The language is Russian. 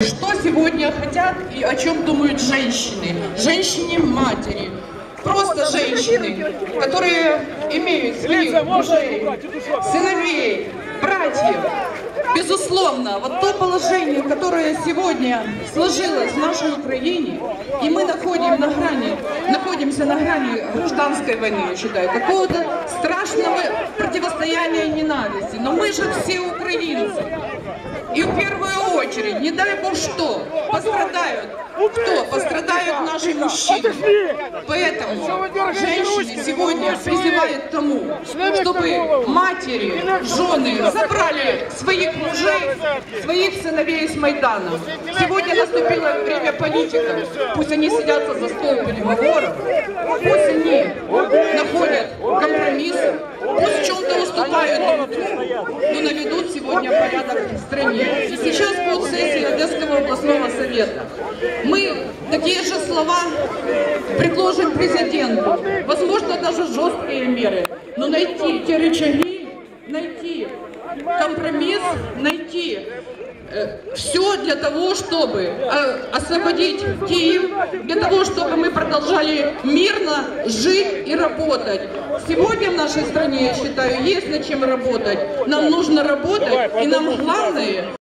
Что сегодня хотят и о чем думают женщины? Женщины-матери. Просто женщины, которые имеют своих мужей, сыновей, братьев. Безусловно, вот то положение, которое сегодня сложилось в нашей Украине, и мы находим на грани, находимся на грани гражданской войны, я считаю, какого-то страшного противостояния и ненависти. Но мы же все украинцы. И в первую очередь, не дай бог что, пострадают. Кто? Пострадают наши мужчины. Поэтому женщины сегодня призывают к тому, чтобы матери, жены забрали своих мужей, своих сыновей с Майдана. Сегодня наступило время политиков. Пусть они сидятся за стол переговоров, пусть они находят компромиссы, пусть в чем-то уступают но наведут сегодня порядок в стране. И сейчас Одесского областного совета. Мы такие же слова предложим президенту. Возможно, даже жесткие меры. Но найти те рычаги, найти компромисс, найти все для того, чтобы э, освободить Киев, для того, чтобы мы продолжали мирно жить и работать. Сегодня в нашей стране, я считаю, есть над чем работать. Нам нужно работать, и нам главное